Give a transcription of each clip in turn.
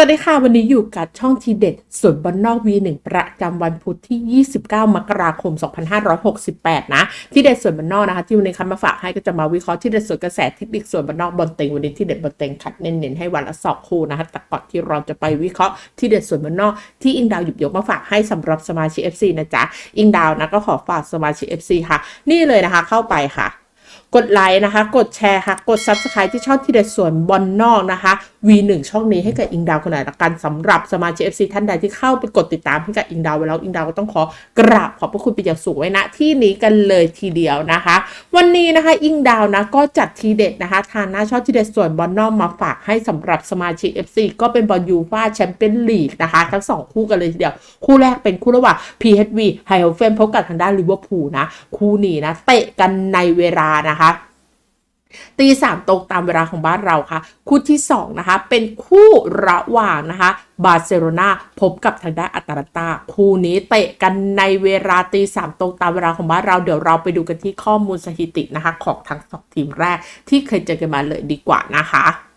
สวัสดีค่ะ วันนี้อยู่กับช่องทีเด็ดส่วนบอลนอก V1 ประจำวันพุธที่ 29 มกราคม 2568 นะทีเด็ดส่วนบอลนอกนะคะ ที่วันนี้คันมาฝากให้ก็จะมาวิเคราะห์ที่เด็ดส่วนกระแสเทคนิคส่วนบอลนอกบอลเต็งวันนี้ที่เด็ดบอลเต็งคัดเน้นๆให้วันละสองคู่นะคะแต่ก่อนที่เราจะไปวิเคราะห์ที่เด็ดส่วนบอลนอกที่อิงดาวหยิบยกมาฝากให้สำหรับสมาชิก FC นะจ๊ะอิงดาวนะก็ขอฝากสมาชิก FC ค่ะ นี่เลยนะคะเข้าไปค่ะ กดไลค์นะคะ กดแชร์ค่ะกด Subscribe ที่ช่องทีเด็ดส่วนบอลนอกนะคะ V1 ช่องนี้ให้กับอิงดาวคนไหนละกันสำหรับสมาชิก FC ท่านใดที่เข้าไปกดติดตามให้กับอิงดาวไว้แล้วอิงดาวก็ต้องขอกราบขอบพระคุณเป็นอย่างสูงไว้ณที่นี้กันเลยทีเดียวนะคะ วันนี้นะคะอิงดาวนะก็จัดทีเด็ดนะคะทางหน้าช่องทีเด็ดส่วนบอลนอกมาฝากให้สำหรับสมาชิก FC ก็เป็นบอลยูฟ่าแชมเปี้ยนลีกนะคะ ทั้งสองคู่กันเลยทีเดียว คู่แรกเป็นคู่ระหว่าง PHV ไฮเอเฟนพบกับทางด้านลิเวอร์พูลนะคู่นี้นะเตะกันในเวลานะคะ ตีสามตรงตามเวลาของบ้านเราค่ะ คู่ที่ 2 นะคะ เป็นคู่ระหว่างนะคะ บาร์เซโลนาพบกับทางด้านอัตแลนตา คู่นี้เตะกันในเวลาตีสามตรงตามเวลาของบ้านเรา เดี๋ยวเราไปดูกันที่ข้อมูลสถิตินะคะ ของทั้งสองทีมแรกที่เคยเจอกันมาเลยดีกว่านะคะ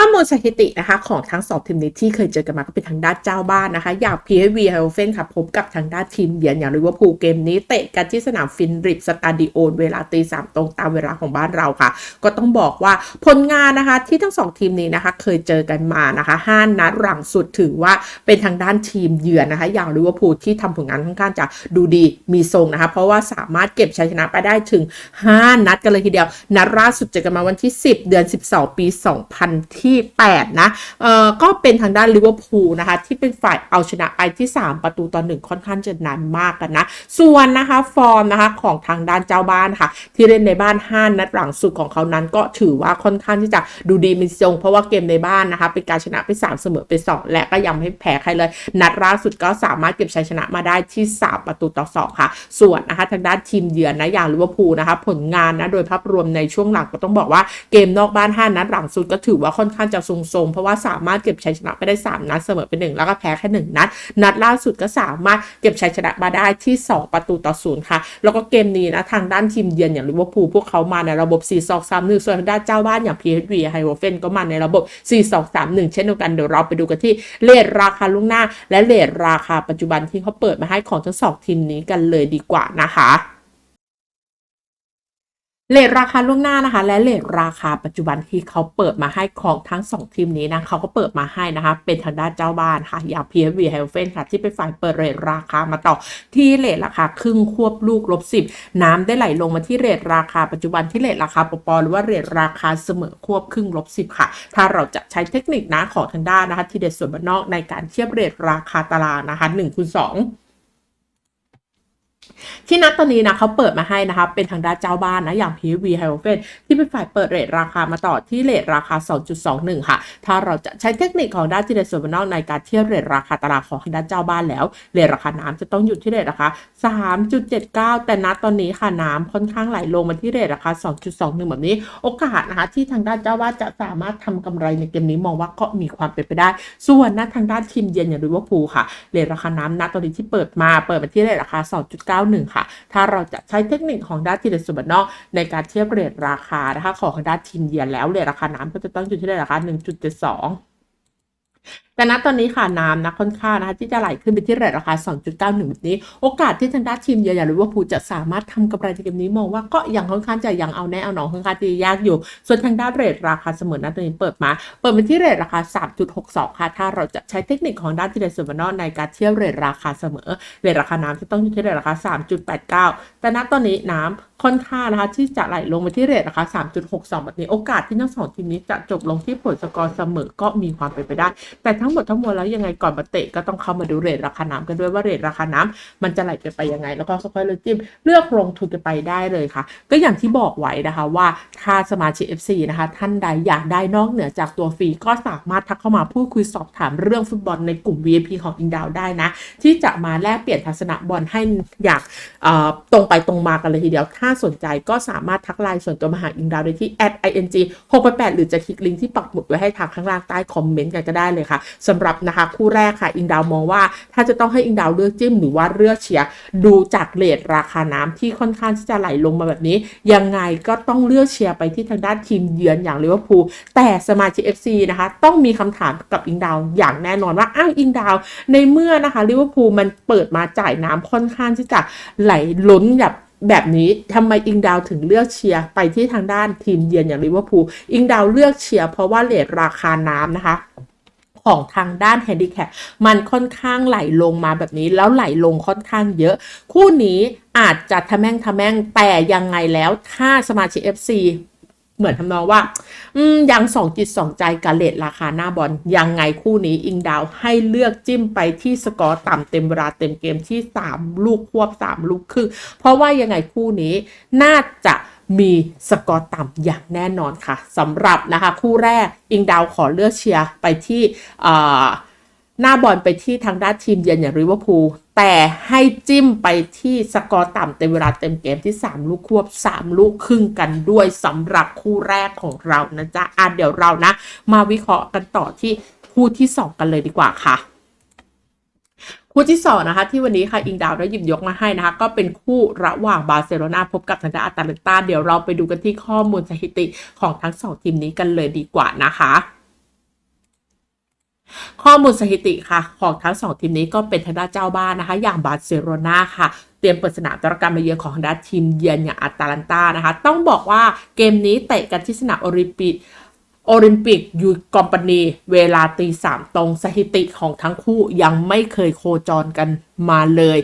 ข้อมูลสถิตินะคะของทั้งสองทีมนี้ที่เคยเจอกันมาก็เป็นทางด้านเจ้าบ้านนะคะ อย่าง PSV ไฮโอเฟนค่ะพบกับทางด้านทีมเยือนอย่างลิเวอร์พูลเกมนี้เตะกันที่สนามฟินริปสตาดิโอเวลาตีสามตรงตามเวลาของบ้านเราค่ะ ก็ต้องบอกว่าผลงานนะคะที่ทั้งสองทีมนี้นะคะเคยเจอกันมานะคะห้านัดหลังสุดถือว่าเป็นทางด้านทีมเยือนนะคะ อย่างลิเวอร์พูลที่ทำผลงานค่อนข้างจะดูดีมีทรงนะคะ เพราะว่าสามารถเก็บชัยชนะไปได้ถึง 5 นัดกันเลยทีเดียวนัดล่าสุดเจอกันมาวันที่ 10 เดือน 12 ปี 2000ที่ 8 นะเอ่อก็เป็นทางด้านลิเวอร์พูลนะคะ ที่เป็นฝ่ายเอาชนะไปที่ 3 ประตูต่อหนึ่งค่อนข้างจะนานมากกันนะ ส่วนนะคะฟอร์มนะคะของทางด้านเจ้าบ้านค่ะ ที่เล่นในบ้าน 5 นัดหลังสุดของเขานั้นก็ถือว่าค่อนข้างที่จะดูดีมีทรง เพราะว่าเกมในบ้านนะคะ เป็นการชนะไป 3 เสมอไป 2 และก็ยังไม่แพ้ใครเลย นัดล่าสุดก็สามารถเก็บชัยชนะมาได้ที่ 3 ประตูต่อ 2 ค่ะ ส่วนนะคะทางด้านทีมเยือนนะอย่างลิเวอร์พูลนะคะผลงานนะโดยภาพรวมในช่วงหลังก็ต้องบอกว่าเกมนอกบ้าน 5 นัดหลังสุดก็ถือว่าค่อนข้างจะทรงๆ เพราะว่าสามารถเก็บชัยชนะไปได้ 3 นัดเสมอไป1แล้วก็แพ้แค่ 1 นัด นัดล่าสุดก็สามารถเก็บชัยชนะมาได้ที่ 2 ประตูต่อศูนย์ค่ะ แล้วก็เกมนี้นะทางด้านทีมเยือนอย่างลิเวอร์พูลพวกเขามาในระบบ4 2 3 1ส่วนทางด้านเจ้าบ้านอย่าง PSV ไฮโอเฟนก็มาในระบบ 4 2 3 1 เช่นเดียวกันเดี๋ยวเราไปดูกันที่เลทราคาล่วงหน้า และเลทราคาปัจจุบันที่เขาเปิดมาให้ของทั้งสองทีมนี้กันเลยดีกว่านะคะ เลทราคาล่วงหน้านะคะ และเลทราคาปัจจุบันที่เขาเปิดมาให้ของทั้ง 2 ทีมนี้นะเขาก็เปิดมาให้นะคะ เป็นทางด้านเจ้าบ้านค่ะอย่าง PSV h e l f e n ค่ะ ที่เป็นฝ่ายเปิดเรทราคามาต่อที่เลทราคาครึ่งควบลูกลบสิบน้ำได้ไหลลงมาที่เรทราคาปัจจุบันที่เลทราคาปปหรือว่าเรทราคาเสมอควบครึ่งลบสิบค่ะ ถ้าเราจะใช้เทคนิคนะของทางด้านนะคะ ที่เด็ดส่วนบ้านนอกในการเทียบเรทราคาตารางนะคะ1คูณ2 ที่นัดตอนนี้นะเขาเปิดมาให้นะคะ เป็นทางด้านเจ้าบ้านนะ อย่าง PV h y o f e n ที่เป็นฝ่ายเปิดเรทราคามาต่อที่เรทราคา 2.21 ค่ะ ถ้าเราจะใช้เทคนิคของด้านที่เดส่วนบนนอกในการเทียบเรทราคาตลาดของทางด้านเจ้าบ้านแล้ว เรทราคาน้ำจะต้องอยู่ที่เรทราคา 3.79 แต่นัดตอนนี้ค่ะน้ำค่อนข้างไหลลงมาที่เรทราคา 2.21 แบบนี้ โอกาสนะคะที่ทางด้านเจ้าบ้านจะสามารถทำกำไรในเกมนี้มองว่าก็มีความเป็นไปได้ ส่วนนัดทางด้านทีมเยือนอย่างลิเวอร์พูลค่ะ เรทราคาน้ำนัดตอนนี้ที่เปิดมาเปิดมาที่เรทราคา 2.9 91 ค่ะ ถ้าเราจะใช้เทคนิคของด้านทีเดสุบันนอกในการเทียบเรทราคานะคะของทางด้านทีเยือนแล้วเรทราคาน้ำก็จะต้องอยู่ที่เรทราคา 1.72 แต่ณตอนนี้ค่ะน้ำนะค่อนข้างนะคะที่จะไหลขึ้นไปที่เรทราคา 2.91แบบนี้ โอกาสที่ทางด้านทีมเยือนอย่างลิเวอร์พูจะสามารถทำกำไรในเกมนี้มองว่าก็ยังค่อนข้างจะยังเอาแน่เอาหนองค่อนข้างที่จะยากอยู่ ส่วนทางด้านเรทราคาเสมอณตอนนี้เปิดมา เปิดมาที่เรทราคา 3.62 ค่ะ ถ้าเราจะใช้เทคนิคของด้านที่เดนส่วนบนนอในการเทียบเรทราคาเสมอเรทราคาน้ำจะต้องอยู่ที่เรทราคา 3.89 แต่ณตอนนี้น้ำค่อนข้างนะคะที่จะไหลลงมาที่เรทราคา3.62 แบบนี้ โอกาสที่ทั้งสองทีมนี้จะจบลงที่ผลสกอร์เสมอก็มีความเป็นไปได้ แต่ทั้งั้งหมดทั้งมวลแล้วยังไงก่อนมาเตะก็ต้องเข้ามาดูเรทราคาน้ำกันด้วยว่าเรทราคาน้ำมันจะไหลไปไปยังไง แล้วก็ค่อยๆเลือกจิ้มเลือกลงทุนกันไปได้เลยค่ะ ก็อย่างที่บอกไว้นะคะว่าถ้าสมาชิก FC นะคะ ท่านใดอยากได้นอกเหนือจากตัวฟรีก็สามารถทักเข้ามาพูดคุยสอบถามเรื่องฟุตบอลในกลุ่ม VIP ของอิงดาวได้นะ ที่จะมาแลกเปลี่ยนทัศนะบอลให้อยากตรงไปตรงมากันเลยทีเดียว ถ้าสนใจก็สามารถทักไลน์ส่วนตัวมาหาอิงดาวได้ที่ @ing 6 8หรือจะคลิกลิงก์ที่ปักหมุดไว้ให้ทางข้างล่างใต้คอมเมนต์กันก็ได้เลยค่ะสำหรับนะคะคู่แรกค่ะอิงดาวมองว่า ถ้าจะต้องให้อิงดาวเลือกจิ้มหรือว่าเลือกเชียร์ดูจากเลทราคาน้ำที่ค่อนข้างที่จะไหลลงมาแบบนี้ ยังไงก็ต้องเลือกเชียร์ไปที่ทางด้านทีมเยือนอย่างลิเวอร์พูลแต่สมาชิก FC นะคะ ต้องมีคำถามกับอิงดาวอย่างแน่นอนว่าอ้าวอิงดาว ในเมื่อนะคะลิเวอร์พูลมันเปิดมาจ่ายน้ำค่อนข้างที่จะไหลล้นแบบแบบนี้ทำไมอิงดาวถึงเลือกเชียร์ไปที่ทางด้านทีมเยือนอย่างลิเวอร์พูลอิงดาวเลือกเชียร์เพราะว่าเลทราคาน้ำนะคะ ของทางด้านแฮนดิแคปมันค่อนข้างไหลลงมาแบบนี้แล้วไหลลงค่อนข้างเยอะ คู่นี้อาจจะทะแม่งทะแม่งแต่ยังไงแล้วถ้าสมาชิก FC เหมือนทำนองว่า อืม ยังสองจิตสองใจกับเลทราคาหน้าบอลยังไงคู่นี้อิงดาวให้เลือกจิ้มไปที่สกอร์ต่ำเต็มเวลาเต็มเกมที่ 3 ลูกควบ 3 ลูกครึ่งเพราะว่ายังไงคู่นี้น่าจะ มีสกอร์ต่ำอย่างแน่นอนค่ะสำหรับนะคะคู่แรกอิงดาวขอเลือกเชียร์ไปที่หน้าบอลไปที่ทางด้านทีมเยือนอย่างริเวอร์พูลแต่ให้จิ้มไปที่สกอร์ต่ำเต็มเวลาเต็มเกมที่ 3 ลูกควบ 3 ลูกครึ่งกันด้วยสำหรับคู่แรกของเรานะจ๊ะอะเดี๋ยวเรานะ มาวิเคราะห์กันต่อที่คู่ที่ 2 กันเลยดีกว่าค่ะ คู่ที่สองนะคะที่วันนี้ค่ะอิงดาวได้หยิบยกมาให้นะคะ ก็เป็นคู่ระหว่างบาร์เซโลนาพบกับทางด้านอาตาเลนตาเดี๋ยวเราไปดูกันที่ข้อมูลสถิติของทั้งสองทีมนี้กันเลยดีกว่านะคะข้อมูลสถิติค่ะ ของทั้งสองทีมนี้ก็เป็นทางด้านเจ้าบ้านนะคะ อย่างบาร์เซโลนาค่ะ เตรียมเปิดสนามตรการมาเยือนของทางด้านทีมเยือนอย่างอาตาลันตานะคะ ต้องบอกว่าเกมนี้เตะกันที่สนามโอลิมปิก โอลิมปิกยูกอมปานีเวลาตีสามตรงสถิติของทั้งคู่ยังไม่เคยโคจรกันมาเลย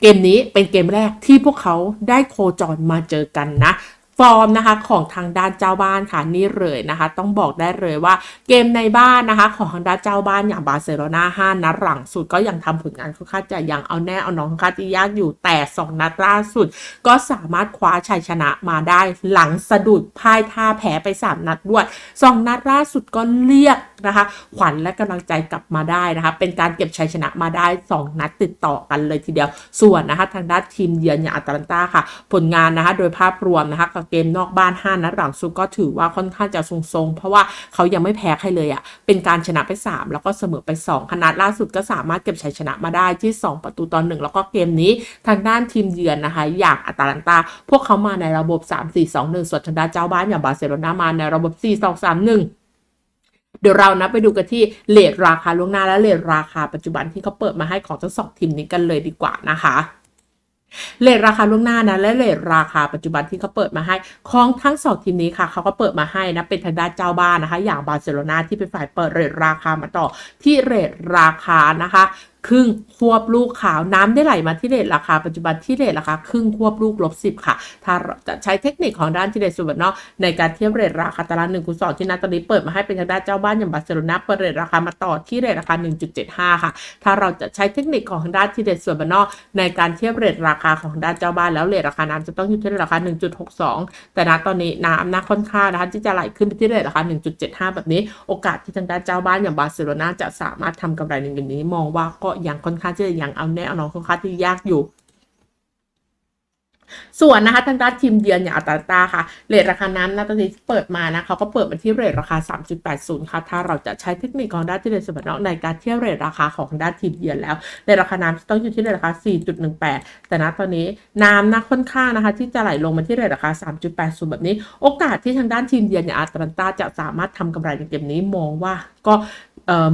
เกมนี้เป็นเกมแรกที่พวกเขาได้โคจรมาเจอกันนะ ฟอร์มนะคะของทางด้านเจ้าบ้านค่ะนี่เลยนะคะ ต้องบอกได้เลยว่าเกมในบ้านนะคะ ของทางด้านเจ้าบ้านอย่างบาร์เซโลนา5นัดหลังสุดก็ยังทำผลงานค่อนข้างจะยังเอาแน่เอาน้องค่อนข้างจะยากอยู่แต่ 2 นัดล่าสุด ก็สามารถคว้าชัยชนะมาได้หลังสะดุดพ่ายท่าแพ้ไป 3 นัดด้วย 2 นัดล่าสุดก็เรียกนะคะ ขวัญและกำลังใจกลับมาได้นะคะ เป็นการเก็บชัยชนะมาได้ 2 นัดติดต่อกันเลยทีเดียวส่วนนะคะทางด้านทีมเยือนอย่างอาตาลันตาค่ะ ผลงานนะคะ โดยภาพรวมนะคะกับเกมนอกบ้าน 5 นัดหลังสุดก็ถือว่าค่อนข้างจะทรงๆ เพราะว่าเขายังไม่แพ้ใครเลยอะ่ะ เป็นการชนะไป 3 แล้วก็เสมอไป2ขนาดล่าสุดก็สามารถเก็บชัยชนะมาได้ที่ 2 ประตูต่อหนึ่งแล้วก็เกมนี้ทางด้านทีมเยือนนะคะ อย่างอาตาลันตา พวกเขามาในระบบ 3-4-2-1 ส่วนทางด้านเจ้าบ้านอย่างบาร์เซโลนามาในระบบ 4-2-3-1เดี๋ยวเรานะไปดูกันที่เลทราคาล่วงหน้าและเลทราคาปัจจุบันที่เขาเปิดมาให้ของทั้งสองทีมนี้กันเลยดีกว่านะคะ เลทราคาล่วงหน้านะและเลทราคาปัจจุบันที่เขาเปิดมาให้ของทั้งสองทีมนี้ค่ะเขาก็เปิดมาให้นะเป็นทางด้านเจ้าบ้านนะคะ อย่างบาร์เซโลนาที่เป็นฝ่ายเปิดเลทราคามาต่อที่เลทราคานะคะ ครึ่งควบลูกขาวน้ำได้ไหลมาที่เรทราคาปัจจุบันที่เรทราคาครึ่งควบลูกลบสิบค่ะ ถ้าจะใช้เทคนิคของด้านที่เดสูบนอกในการเทียบเรทราคาตารางหนึ่งคูณสองที่นัดตอนนี้เปิดมาให้เป็นทางด้านเจ้าบ้านอย่างบาร์เซโลนาเปิดเรทราคามาต่อที่เรทราคา 1.75 ค่ะ ถ้าเราจะใช้เทคนิคของทางด้านที่เดส่วนบนนอในการเทียบเรทราคาของด้านเจ้าบ้านแล้วเรทราคาน้ำจะต้องอยู่ที่เรทราคา 1.62 แต่ณตอนนี้น้ำนะค่อนข้างนะคะที่จะไหลขึ้นไปที่เรทราคา 1.75 แบบนี้ โอกาสที่ทางด้านเจ้าบ้านอย่างบาร์เซโลนาจะสามารถทำกำไรในเกมนี้มองว่าก็ยังค่อนข้างที่จะยังเอาแน่เอานอนค่อนข้างที่ยากอยู่ ส่วนนะคะทางด้านทีมเยือนอย่างอัตาลาตาค่ะเรทราคาน้ำนะตอนนี้ที่เปิดมานะเขาก็เปิดมาที่เรทราคา 3.80 ค่ะ ถ้าเราจะใช้เทคนิคของด้านที่เดนสมบัตินอกในการเทียบเรทราคาของด้านทีมเยือนแล้วเรทราคาน้ำต้องอยู่ที่เรทราคา 4.18 แต่ณตอนนี้น้ำนะค่อนข้างนะคะ ที่จะไหลลงมาที่เรทราคา 3.80 แบบนี้ โอกาสที่ทางด้านทีมเยือนอย่างอัตาลันตาจะสามารถทำกำไรในเกมนี้มองว่าก็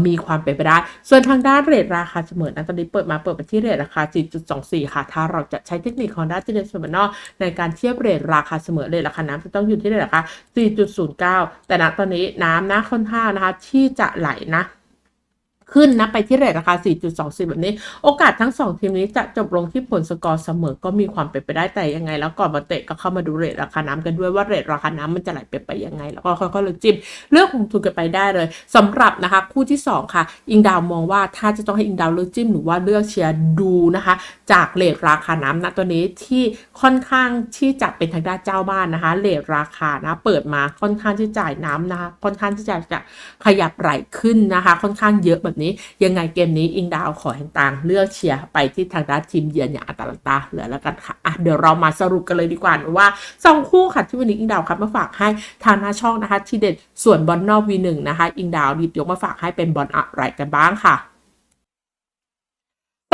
มีความเป็นไปได้ ส่วนทางด้านเรทราคาเสมอนะตอนนี้เปิดมาเปิดไปที่เรทราคา 4.24 ค่ะ ถ้าเราจะใช้เทคนิคของด้านเจเนสมบัตินอกในการเทียบเรทราคาเสมอเรทราคาน้ำจะต้องอยู่ที่เรทราคา 4.09 แต่ณตอนนี้น้ำนะค่อนข้างนะคะที่จะไหลนะ ขึ้นนะ ไปที่เรทราคา 4.24แบบนี้ โอกาสทั้ง 2 ทีมนี้จะจบลงที่ผลสกอร์เสมอก็มีความเป็นไปได้แต่ยังไง แล้วก่อนมาเตะก็เข้ามาดูเรทราคาน้ำกันด้วยว่าเรทราคาน้ำมันจะไหลไปไปยังไง แล้วก็ค่อยๆเลือกจิ้มเลือกของทุนกันไปได้เลยสำหรับนะคะคู่ที่ 2 ค่ะ อิงดาวมองว่าถ้าจะต้องให้อิงดาวเลือกจิ้มหรือว่าเลือกเชียร์ดูนะคะ จากเรทราคาน้ำนะตัวนี้ที่ค่อนข้างที่จะเป็นทางด้านเจ้าบ้านนะคะเรทราคานะเปิดมาค่อนข้างที่จ่ายน้ำนะคะค่อนข้างที่จะจะขยับไหลขึ้นนะคะ ค่อนข้างเยอะแบบนี้ ยังไงเกมนี้อิงดาวขอแห่งต่างเลือกเชียร์ไปที่ทางด้านทีมเยือนอย่างอัตาลันตาเหลือแล้วกันค่ะอะเดี๋ยวเรามาสรุปกันเลยดีกว่าว่าสองคู่ค่ะที่วันนี้อิงดาวครับมาฝากให้ทางหน้าช่องนะคะ ที่เด็ดส่วนบอลนอกวีหนะคะ อิงดาวหยิบยกมาฝากให้เป็นบอลอะไรกันบ้างค่ะ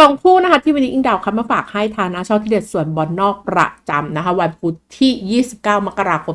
สองคู่นะคะที่วันนี้อิงดาวคับมาฝากให้ทาน้าช่องที่เด็ดส่วนบอลนอกประจำนะคะ วันพุธที่ 29 มกราคม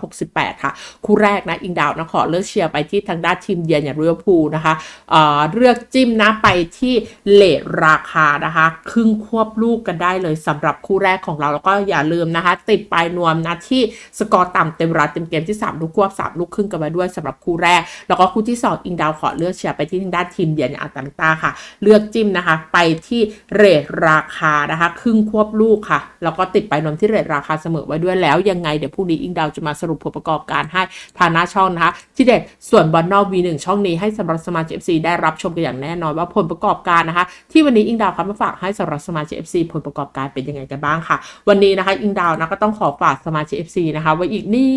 2568 ค่ะ คู่แรกนะอิงดาวนะขอเลือกเชียร์ไปที่ทางด้านทีมเยือนอย่างลิเวอร์พูลนะคะเอ่อเลือกจิ้มนะไปที่เลทราคานะคะ ครึ่งควบลูกกันได้เลยสำหรับคู่แรกของเราแล้วก็อย่าลืมนะคะ ติดปลายนวมนะที่สกอร์ต่ำเต็มเวลาเต็มเกมที่ 3 ลูกควบ 3 ลูกครึ่งกันมาด้วยสำหรับคู่แรก แล้วก็คู่ที่ 2 อิงดาวขอเลือกเชียร์ไปที่ทางด้านทีมเยือนอย่างอาตาลันตาค่ะ เลือกจิ้มนะคะไปที่เรทราคานะคะ ครึ่งควบลูกค่ะ แล้วก็ติดไปนมที่เรทราคาเสมอไว้ด้วยแล้ว ยังไงเดี๋ยวพรุ่งนี้อิงดาวจะมาสรุปผลประกอบการให้ทางหน้าช่องนะคะ ที่เด็ดส่วนบอลนอก V1 ช่องนี้ให้สำหรับสมาชิก FC ได้รับชมกันอย่างแน่นอนว่าผลประกอบการนะคะ ที่วันนี้อิงดาวครับมาฝากให้สำหรับสมาชิก FC ผลประกอบการเป็นยังไงกันบ้างค่ะ วันนี้นะคะ อิงดาวนะก็ต้องขอฝากสมาชิก FC นะคะไว้อีกนิ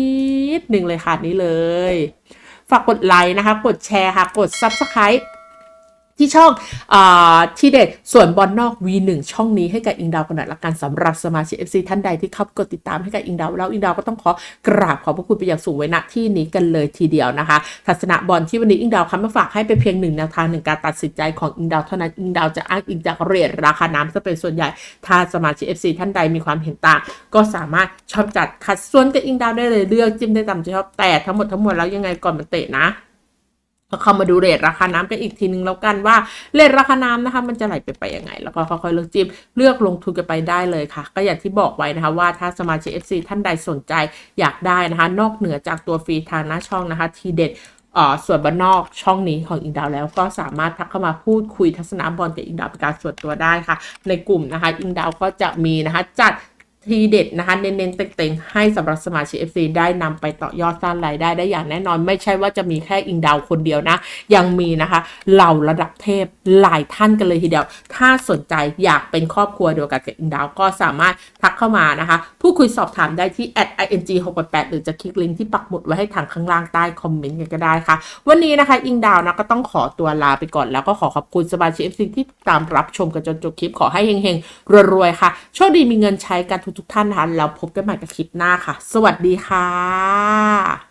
ดหนึ่งเลยค่ะนี้เลย ฝากกดไลค์นะคะ กดแชร์ค่ะ กด Subscribe ที่ช่องอที่เด็ดส่วนบอลนอก V1 ช่องนี้ให้กับอิงดาวกันหน่อยละกันสำหรับสมาชิก FC ท่านใดที่เข้ากดติดตามให้กับอิงดาวแล้วอิงดาวก็ต้องขอกราบขอบพระคุณไปอย่างสูงไว้ณที่นี้กันเลยทีเดียวนะคะ ทัศนะบอลที่วันนี้อิงดาวคำมาฝากให้เป็นเพียงหนึ่งแนวทางหนึ่งการตัดสินใจของอิงดาวเท่านั้นอิงดาวจะอ้างอิงจากเรทราคาน้ำจะเป็นส่วนใหญ่ ถ้าสมาชิก FC ท่านใดมีความเห็นต่างก็สามารถชอบจัดขัดส่วนกับอิงดาวได้เลยเลือกจิ้มได้ตามใจชอบแต่ทั้งหมดทั้งมวลแล้วยังไงก่อนมาเตะนะ เข้ามาดูเรทราคาน้ำกันอีกทีนึงแล้วกันว่าเรทราคาน้ำนะคะ มันจะไหลไปไปยังไง แล้วก็ค่อยๆเลือกจิ้มเลือกลงทุนกันไปได้เลยค่ะ ก็อย่างที่บอกไว้นะคะว่าถ้าสมาชิก FC ท่านใดสนใจอยากได้นะคะ นอกเหนือจากตัวฟรีทางหน้าช่องนะคะ ทีเด็ดเอ่อส่วนบ้านนอกช่องนี้ของอิงดาวแล้วก็สามารถทักเข้ามาพูดคุยทัศนบอลกับอิงดาวเป็นการส่วนตัวได้ค่ะ ในกลุ่มนะคะ อิงดาวก็จะมีนะคะจัด ทีเด็ดนะคะ เน้นๆเต็งๆ ให้สำหรับสมาชิก FC ได้นำไปต่อยอดสร้างรายได้ได้อย่างแน่นอน ไม่ใช่ว่าจะมีแค่อิงดาวคนเดียวนะ ยังมีนะคะเหล่าระดับเทพหลายท่านกันเลยทีเดียว ถ้าสนใจอยากเป็นครอบครัวเดียวกันกับอิงดาวก็สามารถทักเข้ามานะคะ พูดคุยสอบถามได้ที่ @ing 6 8หรือจะคลิกลิงก์ที่ปักหมุดไว้ให้ทางข้างล่างใต้คอมเมนต์กันก็ได้ค่ะ วันนี้นะคะ อิงดาวนะก็ต้องขอตัวลาไปก่อนแล้วก็ขอขอบคุณสมาชิก FC ที่ตามรับชมกันจนจบคลิปขอให้เฮงๆรวยๆค่ะ โชคดีมีเงินใช้กันทุกๆท่านนะคะแล้วพบกันใหม่กับคลิปหน้าค่ะ สวัสดีค่ะ